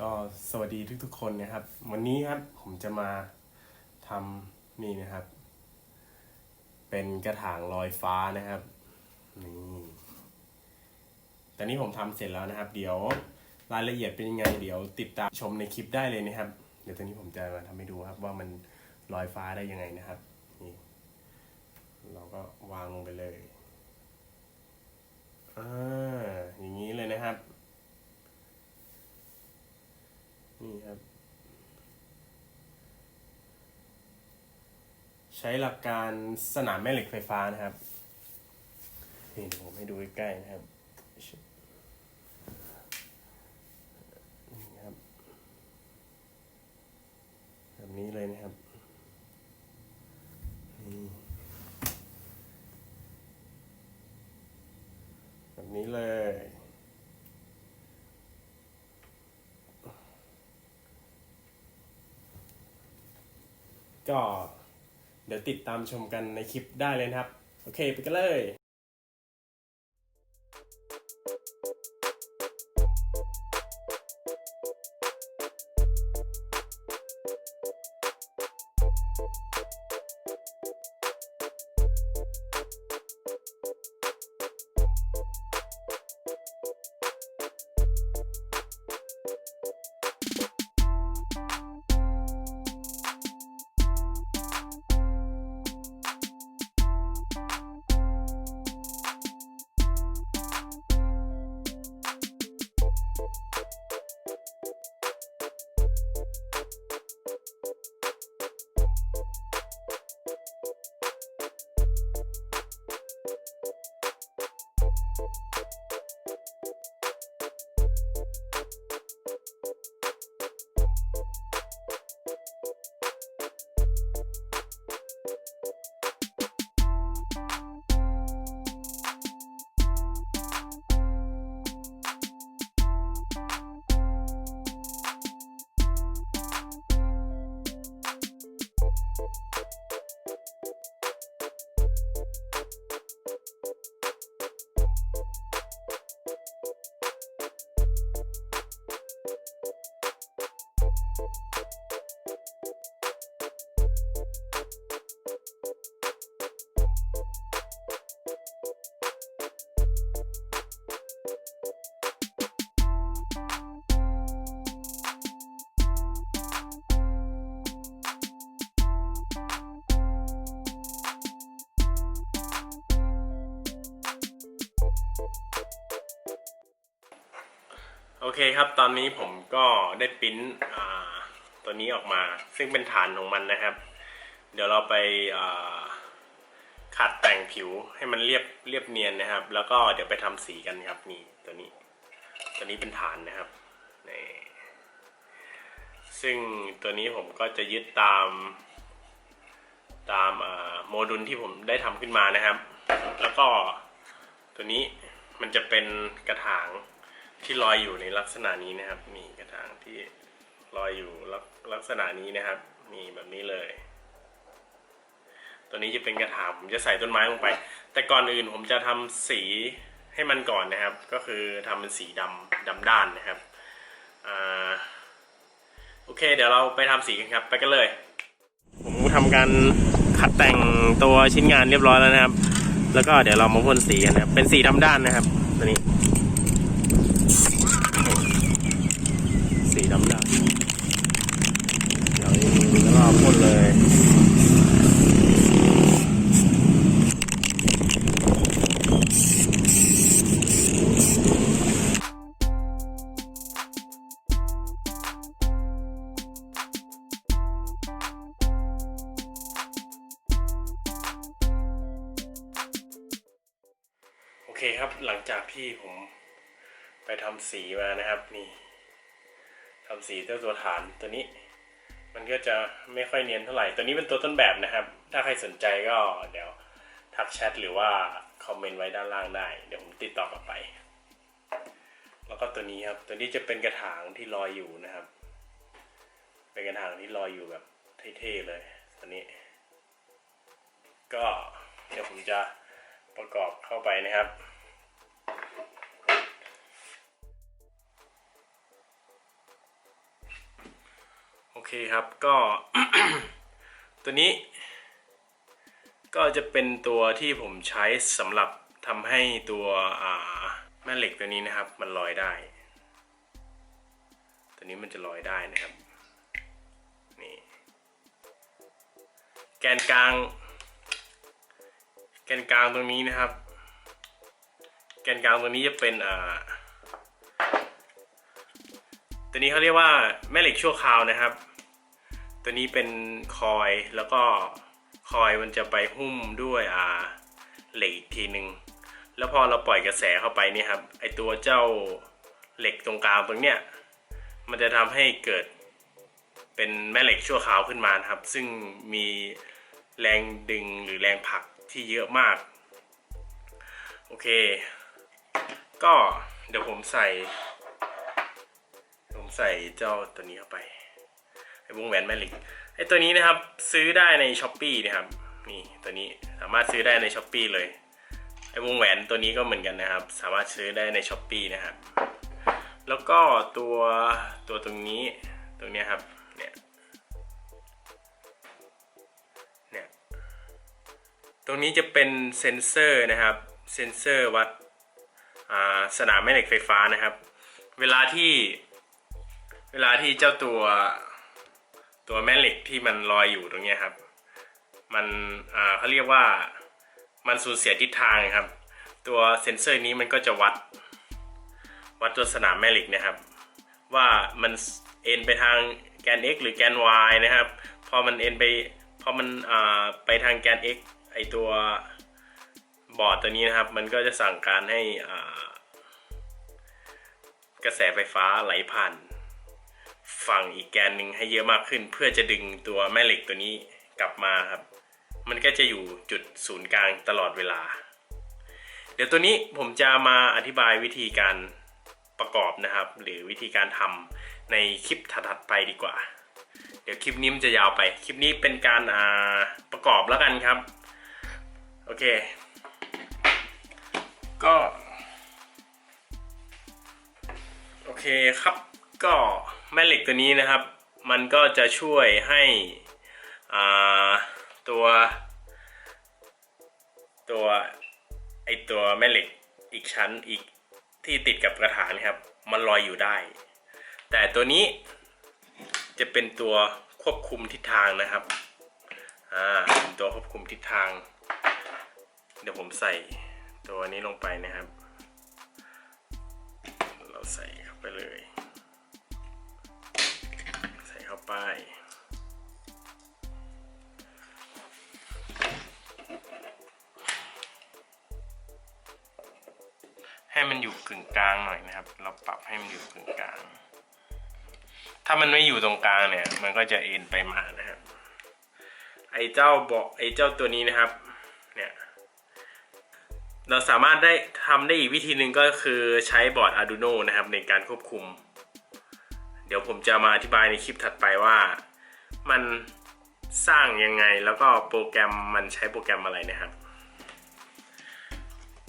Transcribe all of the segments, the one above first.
ก็สวัสดีทุกๆคนนะครับ วันนี้ครับผมจะมาทำนี่นะครับ เป็นกระถางลอยฟ้านะครับนี่ตอนนี้ผมทำเสร็จแล้วนะครับ เดี๋ยวรายละเอียดเป็นยังไง เดี๋ยวติดตามชมในคลิปได้เลยนะครับ เดี๋ยวตอนนี้ผมจะมาทำให้ดูครับ ว่ามันลอยฟ้าได้ยังไงนะครับนี่เราก็วางลงไปเลยอ่าอย่างนี้เลยนะครับ นี่ครับ ใช้หลักการสนามแม่เหล็กไฟฟ้านะครับ นี่ผมให้ดูใกล้ๆนะครับนี่ครับแบบนี้เลยนะครับนี่แบบนี้เลย ก็เดี๋ยวติดตามชมกันในคลิปได้เลยนะครับ โอเค ไปกันเลย โอเคครับ ตอนนี้ผมก็ได้ปิ้นตัวนี้ออกมา ซึ่งเป็นฐานของมันนะครับ เดี๋ยวเราไปขัดแต่งผิวให้มันเรียบเรียบเนียนนะครับ แล้วก็เดี๋ยวไปทำสีกันครับนี่ตัวนี้ ตัวนี้เป็นฐานนะครับนี่ซึ่งตัวนี้ผมก็จะยึดตามตามโมดูลที่ผมได้ทำขึ้นมานะครับ แล้วก็ตัวนี้มันจะเป็นกระถาง ที่ลอยอยู่ในลักษณะนี้นะครับ มีกระถางที่ลอยอยู่ลักลักษณะนี้นะครับ มีแบบนี้เลย ตัวนี้จะเป็นกระถางผมจะใส่ต้นไม้ลงไป แต่ก่อนอื่นผมจะทำสีให้มันก่อนนะครับ ก็คือทำเป็นสีดำดำด้านนะครับอ่าโอเค เดี๋ยวเราไปทำสีกันครับ ไปกันเลย ผมทำการขัดแต่งตัวชิ้นงานเรียบร้อยแล้วนะครับ แล้วก็เดี๋ยวเรามาพ่นสีกันนะครับเป็นสีดำด้านนะครับ ตัวนี้ สีมานะครับนี่ทำสีเจ้าตัวฐานตัวนี้ มันก็จะไม่ค่อยเนียนเท่าไหร่ ตัวนี้เป็นตัวต้นแบบนะครับ ถ้าใครสนใจก็เดี๋ยวทักแชทหรือว่าคอมเมนต์ไว้ด้านล่างได้ เดี๋ยวผมติดต่อกลับไป แล้วก็ตัวนี้ครับ ตัวนี้จะเป็นกระถางที่ลอยอยู่นะครับ เป็นกระถางที่ลอยอยู่แบบเท่ๆเลยตัวนี้ ก็เดี๋ยวผมจะประกอบเข้าไปนะครับ โอเคครับก็ ตัวนี้ ก็จะเป็นตัวที่ผมใช้สำหรับทำให้ตัวแม่เหล็กตัวนี้นะครับ มันลอยได้ ตัวนี้มันจะลอยได้นะครับนี่แกนกลาง แกนกลางตรงนี้นะครับ แกนกลางตรงนี้จะเป็นอ่า ตัวนี้เขาเรียกว่าแม่เหล็กชั่วคราวนะครับ ตัวนี้เป็นคอยแล้วก็คอยมันจะไปหุ้มด้วยอ่าเหล็กอีกทีหนึ่งแล้วพอเราปล่อยกระแสเข้าไปนี่ครับไอตัวเจ้าเหล็กตรงกลางตรงเนี้ยมันจะทำให้เกิดเป็นแม่เหล็กชั่วคราวขึ้นมานะครับ ซึ่งมีแรงดึงหรือแรงผลักที่เยอะมากโอเค ก็เดี๋ยวผมใส่ ใส่เจ้าตัวนี้เข้าไปไอ้วงแหวนแม่เหล็กไอ้ตัวนี้นะครับซื้อได้ในช้อปปีนะครับนี่ตัวนี้สามารถซื้อได้ในช้อปปีเลยไอ้วงแหวนตัวนี้ก็เหมือนกันนะครับ สามารถซื้อได้ในช้อปปีนะครับแล้วก็ตัวตัวตรงนี้ตรงนี้ครับเนี่ยเนี่ยตรงนี้จะเป็นเซนเซอร์นะครับเซนเซอร์วัดสนามแม่เหล็กไฟฟ้านะครับ เวลาที่ เวลาที่เจ้าตัวตัวแม่เหล็กที่มันลอยอยู่ตรงเนี้ยครับ มันเขาเรียกว่ามันสูญเสียทิศทางครับ ตัวเซ็นเซอร์นี้มันก็จะวัด วัดตัวสนามแม่เหล็กนะครับ ว่ามันเอ็นไปทางแกน x หรือแกน y นะครับ พอมันเอ็นไปพอมันไปทางแกน x ไอตัวบอร์ดตัวนี้นะครับ มันก็จะสั่งการให้กระแสไฟฟ้าไหลผ่าน ฝั่งอีกแกนหนึ่งให้เยอะมากขึ้น เพื่อจะดึงตัวแม่เหล็กตัวนี้กลับมาครับ มันก็จะอยู่จุดศูนย์กลางตลอดเวลา เดี๋ยวตัวนี้ผมจะมาอธิบายวิธีการประกอบนะครับ หรือวิธีการทำในคลิปถัดไปดีกว่า เดี๋ยวคลิปนี้มันจะยาวไป คลิปนี้เป็นการาประกอบแล้วกันครับ โอเค ก็ โอเคครับก็ แม่เหล็กตัวนี้นะครับ มันก็จะช่วยให้ตัว ตัวไอตัวแม่เหล็กอีกชั้นอีกที่ติดกับกระถางนครับ มันลอยอยู่ได้ แต่ตัวนี้จะเป็นตัวควบคุมทิศทางนะครับอ่าตัวควบคุมทิศทาง เดี๋ยวผมใส่ตัวนี้ลงไปนะครับ เราใส่เข้าไปเลย ไปให้มันอยู่กึ่งกลางหน่อยนะครับ เราปรับให้มันอยู่กึ่งกลาง ถ้ามันไม่อยู่ตรงกลางเนี่ย มันก็จะเอ็นไปมานะครับ ไอ้เจ้าเบาะไอ้เจ้าตัวนี้นะครับ เนี่ย เราสามารถได้ทำได้อีกวิธีหนึ่งก็คือใช้บอร์ด Arduino นะครับ ในการควบคุม ดี๋ยวผมจะมาอธิบายในคลิปถัดไปว่า มันสร้างยังไงแล้วก็โปรแกรมมันใช้โปรแกรมอะไรนะครับ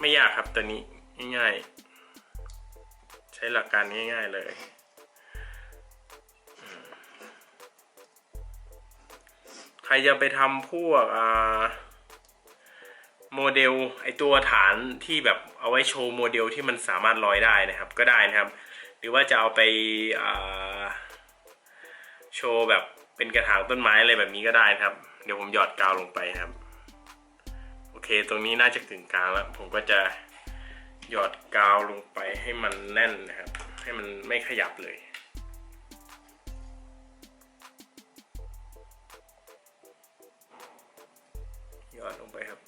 ไม่ยากครับตัวนี้ง่ายๆ ใช้หลักการง่ายๆเลยใครจะไปทำพวกโมเดลไอตัวฐานที่แบบเอาไว้โชว์โมเดลที่มันสามารถลอยได้นะครับ ก็ได้นะครับ รือว่าจะเอาไปาโชว์แบบเป็นกระถางต้นไม้อะไรแบบนี้ก็ได้นะครับ เดี๋ยวผมหยอดกาวลงไปครับ โอเค ตรงนี้น่าจะกึ่งกลางแล้ว ผมก็จะหยอดกาวลงไปให้มันแน่นนะครับ ให้มันไม่ขยับเลยหยอดลงไปครับ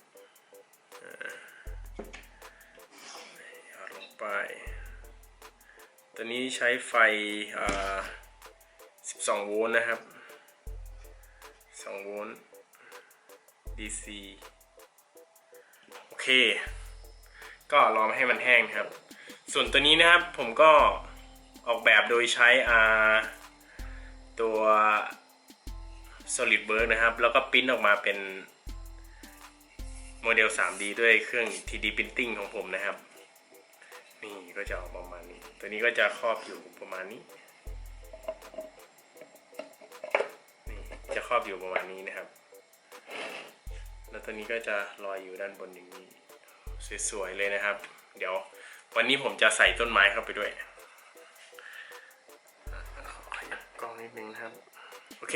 หยอดลงไป ตัวนี้ใช้ไฟ12 โวลต์นะครับ 2 โวลต์ DC โอเค ก็รอให้มันแห้งครับ ส่วนตัวนี้นะครับผมก็ออกแบบโดยใช้ตัว SolidWorks นะครับ แล้วก็ปิ้นออกมาเป็นโมเดล 3D ด้วยเครื่อง 3D Printing ของผมนะครับ นี่ก็จะออกประมาณนี้ ตัวนี้ก็จะครอบอยู่ประมาณนี้จะครอบอยู่ประมาณนี้นะครับ แล้วตัวนี้ก็จะลอยอยู่ด้านบนอย่างนี้สวยๆเลยนะครับ เดี๋ยววันนี้ผมจะใส่ต้นไม้เข้าไปด้วยขอขยับกล้องนิดนึงนะครับ โอเค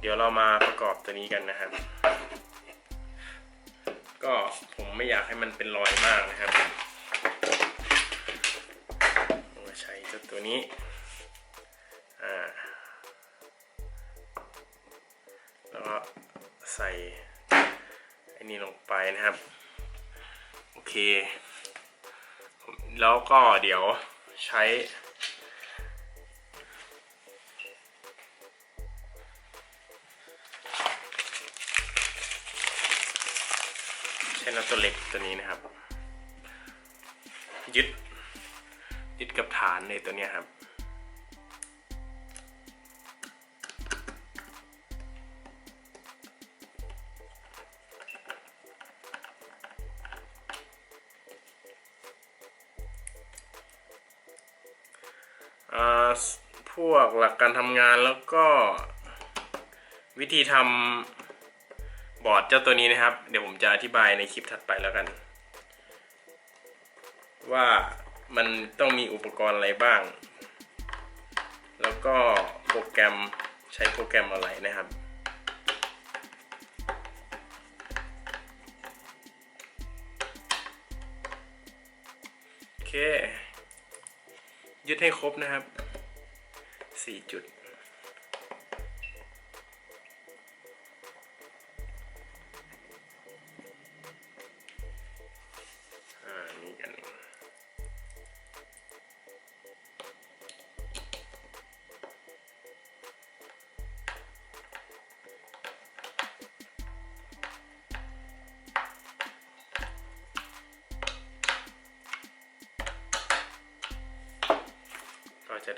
เดี๋ยวเรามาประกอบตัวนี้กันนะครับ ก็ผมไม่อยากให้มันเป็นรอยมากนะครับ ตัวนี้แล้วก็ใส่ไอ้นี่ลงไปนะครับ โอเค แล้วก็เดี๋ยวใช้ใช้น็อตตัวเล็กตัวนี้นะครับ ยึด ยึดกับฐานในตัวเนี้ยครับ พวกหลักการทำงานแล้วก็วิธีทำบอร์ดเจ้าตัวนี้นะครับ เดี๋ยวผมจะอธิบายในคลิปถัดไปแล้วกัน ว่า มันต้องมีอุปกรณ์อะไรบ้าง แล้วก็โปรแกรมใช้โปรแกรมอะไรนะครับ โอเค ยึดให้ครบนะครับสี่จุด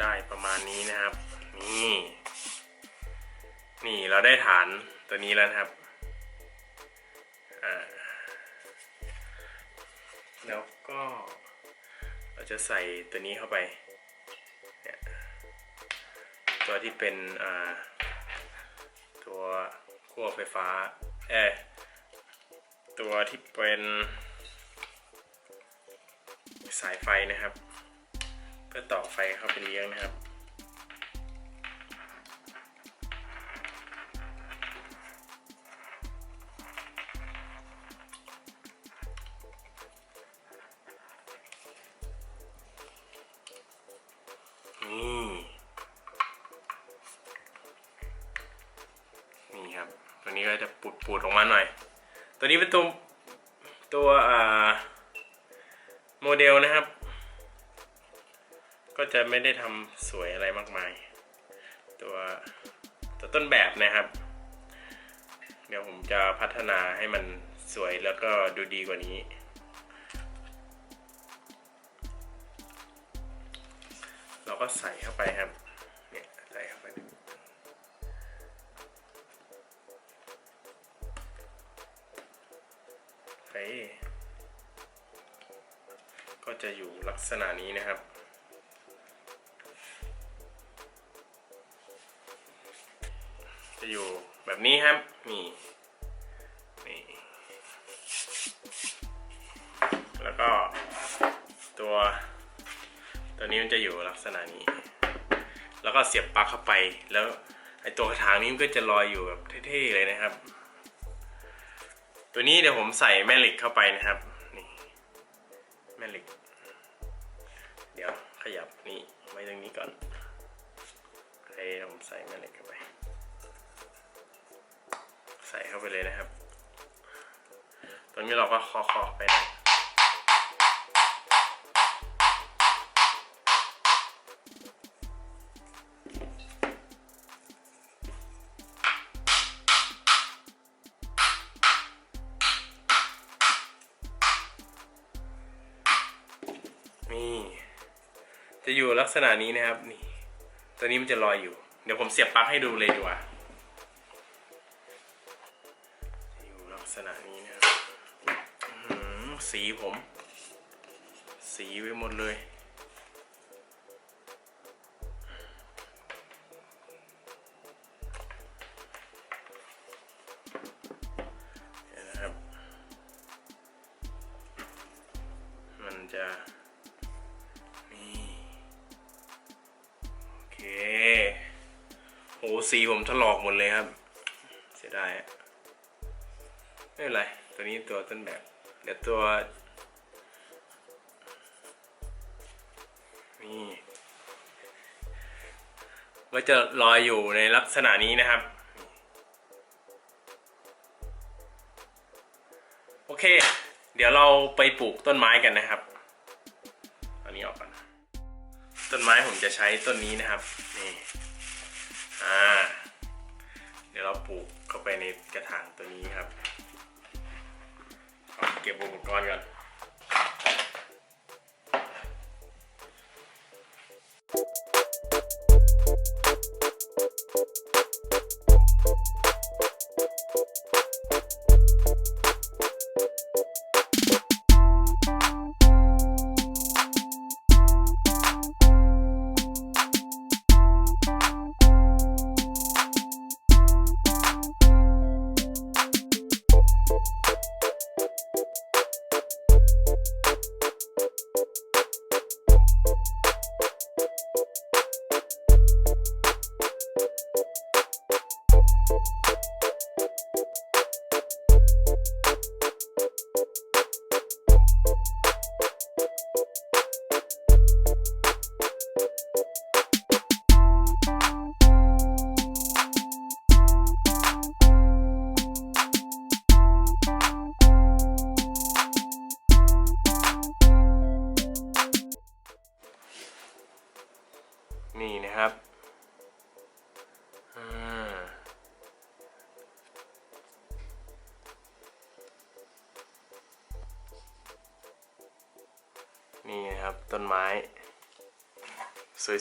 ได้ประมาณนี้นะครับ นี่ นี่เราได้ฐานตัวนี้แล้วครับแล้วก็เราจะใส่ตัวนี้เข้าไปเนี่ยตัวที่เป็นตัวขั้วไฟฟ้าเอตัวที่เป็นสายไฟนะครับ เพื่อต่อไฟเข้าไปเลี้ยงนะครับนี่นี่ครับ ตัวนี้ก็จะปูดปูดออกมาหน่อย ตัวนี้เป็นตัวตัวอ่าโมเดลนะครับ ก็จะไม่ได้ทำสวยอะไรมากมาย ตัวตัวต้นแบบนะครับ เดี๋ยวผมจะพัฒนาให้มันสวยแล้วก็ดูดีกว่านี้ เราก็ใส่เข้าไปครับเนี่ยใส่เข้าไปไปก็จะอยู่ลักษณะนี้นะครับ จะอยู่แบบนี้ครับนี่นี่แล้วก็ตัวตัวนี้มันจะอยู่ลักษณะนี้ แล้วก็เสียบปลั๊กเข้าไป แล้วไอตัวกระถางนี้มันก็จะลอยอยู่แบบเท่ๆเลยนะครับ ตัวนี้เดี๋ยวผมใส่แม่เหล็กเข้าไปนะครับนี่แม่เหล็ก เดี๋ยวขยับนี่ไว้ตรงนี้ก่อนเดี๋ยวผมใส่แม่เหล็ก ใส่เข้าไปเลยนะครับ ตรงนี้เราก็คาะๆไปนะนี่จะอยู่ลักษณะนี้นะครับนี่ตัวนี้มันจะลอยอยู่ เดี๋ยวผมเสียบปลั๊กให้ดูเลยดีกว่าาดนี้เนี่ยสีผม สีไปหมดเลยครับ มันจะนี่โอเคโหสีผมถลอกหมดเลยครับ ไม่เป็นไร ตัวนี้ตัวต้นแบบ เดี๋ยวตัว นี่ก็จะลอยอยู่ในลักษณะนี้นะครับ โอเค เดี๋ยวเราไปปลูกต้นไม้กันนะครับอันนี้ออกก่อนต้นไม้ผมจะใช้ต้นนี้นะครับนี่อ่าเดี๋ยวเราปลูกเข้าไปในกระถางตัวนี้ครับ เก็บอุปกรณ์ก่อน นี่นะครับต้นไม้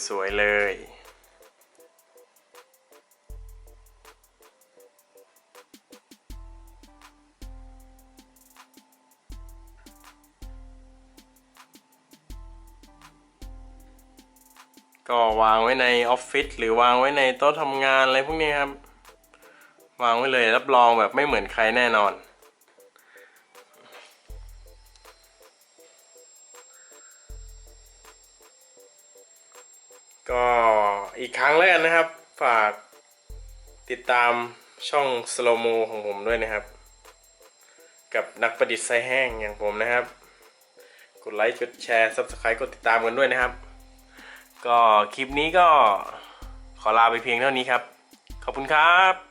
สวย ๆ เลย ก็วางไว้ในออฟฟิศหรือวางไว้ในโต๊ะทำงานอะไรพวกนี้ครับ วางไว้เลยรับรองแบบไม่เหมือนใครแน่นอน ก็อีกครั้งแล้วกันนะครับ ฝากติดตามช่องสโลโมของผมด้วยนะครับ กับนักประดิษฐ์ไซแห้งอย่างผมนะครับ กดไลค์กดแชร์ Subscribe กดติดตามกันด้วยนะครับ ก็คลิปนี้ก็ขอลาไปเพียงเท่านี้ครับ ขอบคุณครับ